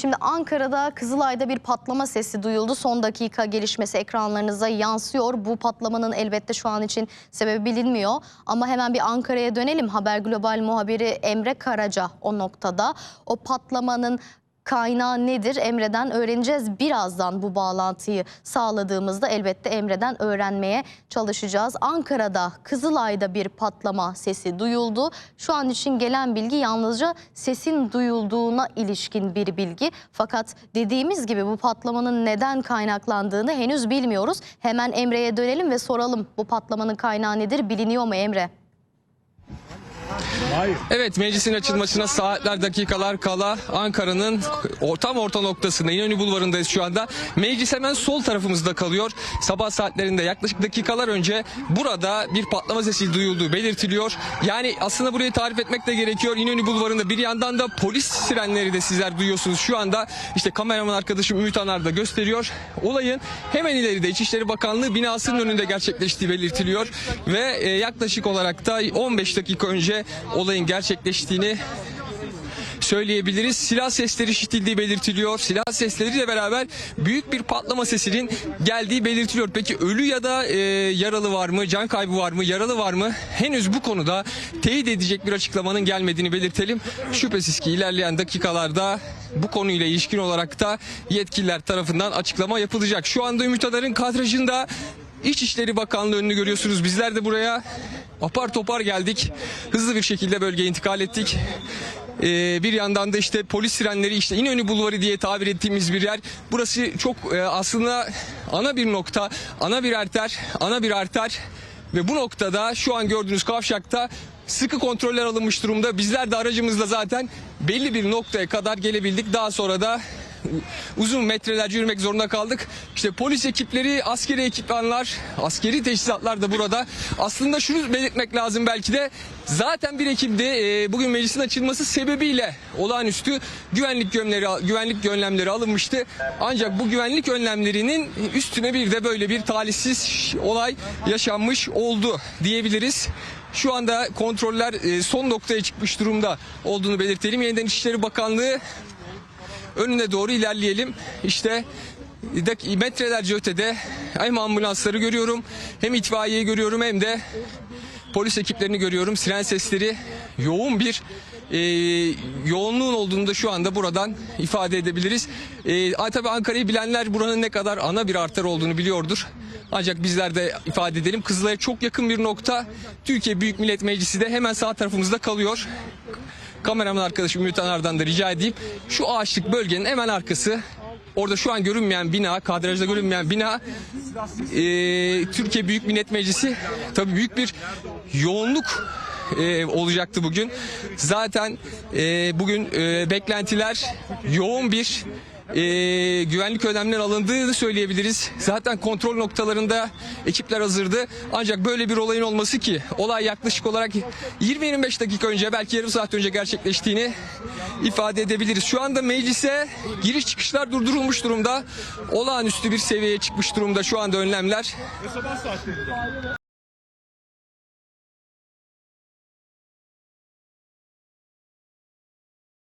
Şimdi Ankara'da Kızılay'da bir patlama sesi duyuldu. Son dakika gelişmesi ekranlarınıza yansıyor. Bu patlamanın elbette şu an için sebebi bilinmiyor. Ama hemen bir Ankara'ya dönelim. Haber Global muhabiri Emre Karaca o noktada. O patlamanın kaynağı nedir? Emre'den öğreneceğiz. Birazdan bu bağlantıyı sağladığımızda elbette Emre'den öğrenmeye çalışacağız. Ankara'da Kızılay'da bir patlama sesi duyuldu. Şu an için gelen bilgi yalnızca sesin duyulduğuna ilişkin bir bilgi. Fakat dediğimiz gibi bu patlamanın neden kaynaklandığını henüz bilmiyoruz. Hemen Emre'ye dönelim ve soralım bu patlamanın kaynağı nedir? Biliniyor mu Emre? Evet meclisin açılmasına saatler dakikalar kala Ankara'nın tam orta noktasında İnönü Bulvarı'ndayız şu anda. Meclis hemen sol tarafımızda kalıyor. Sabah saatlerinde yaklaşık dakikalar önce burada bir patlama sesi duyulduğu belirtiliyor. Yani aslında burayı tarif etmek de gerekiyor. İnönü Bulvarı'nda bir yandan da polis sirenleri de sizler duyuyorsunuz şu anda. İşte kameraman arkadaşım Ümit Anar da gösteriyor. Olayın hemen ileride İçişleri Bakanlığı binasının önünde gerçekleştiği belirtiliyor. Ve e, yaklaşık olarak da 15 dakika önce olayın gerçekleştiğini söyleyebiliriz. Silah sesleri işitildiği belirtiliyor. Silah sesleriyle beraber büyük bir patlama sesinin geldiği belirtiliyor. Peki ölü ya da e, yaralı var mı? Can kaybı var mı? Yaralı var mı? Henüz bu konuda teyit edecek bir açıklamanın gelmediğini belirtelim. Şüphesiz ki ilerleyen dakikalarda bu konuyla ilişkin olarak da yetkililer tarafından açıklama yapılacak. Şu anda Ümit Adar'ın kadrajında İçişleri Bakanlığı önünü görüyorsunuz. Bizler de buraya apar topar geldik. Hızlı bir şekilde bölgeye intikal ettik. Ee, bir yandan da işte polis sirenleri işte İnönü Bulvarı diye tabir ettiğimiz bir yer. Burası çok e, aslında ana bir nokta, ana bir arter, ana bir arter ve bu noktada şu an gördüğünüz kavşakta sıkı kontroller alınmış durumda. Bizler de aracımızla zaten belli bir noktaya kadar gelebildik. Daha sonra da uzun metrelerce yürümek zorunda kaldık. İşte polis ekipleri, askeri ekipmanlar, askeri teçhizatlar da burada. Aslında şunu belirtmek lazım belki de zaten bir Ekim'de e, bugün meclisin açılması sebebiyle olağanüstü güvenlik gömleri, güvenlik önlemleri alınmıştı. Ancak bu güvenlik önlemlerinin üstüne bir de böyle bir talihsiz olay yaşanmış oldu diyebiliriz. Şu anda kontroller e, son noktaya çıkmış durumda olduğunu belirtelim. Yeniden İçişleri Bakanlığı önüne doğru ilerleyelim. İşte metrelerce ötede hem ambulansları görüyorum hem itfaiyeyi görüyorum hem de polis ekiplerini görüyorum. Siren sesleri yoğun bir e, yoğunluğun olduğunu da şu anda buradan ifade edebiliriz. E, tabii Ankara'yı bilenler buranın ne kadar ana bir arter olduğunu biliyordur. Ancak bizler de ifade edelim. Kızılay'a çok yakın bir nokta. Türkiye Büyük Millet Meclisi de hemen sağ tarafımızda kalıyor kameraman arkadaşım Ümit Anar'dan da rica edeyim. Şu ağaçlık bölgenin hemen arkası Orada şu an görünmeyen bina, kadrajda görünmeyen bina e, Türkiye Büyük Millet Meclisi tabii büyük bir yoğunluk e, olacaktı bugün. Zaten e, bugün e, beklentiler yoğun bir e, güvenlik önlemler alındığını söyleyebiliriz. Zaten kontrol noktalarında ekipler hazırdı. Ancak böyle bir olayın olması ki olay yaklaşık olarak 20-25 dakika önce belki yarım saat önce gerçekleştiğini ifade edebiliriz. Şu anda meclise giriş çıkışlar durdurulmuş durumda. Olağanüstü bir seviyeye çıkmış durumda şu anda önlemler.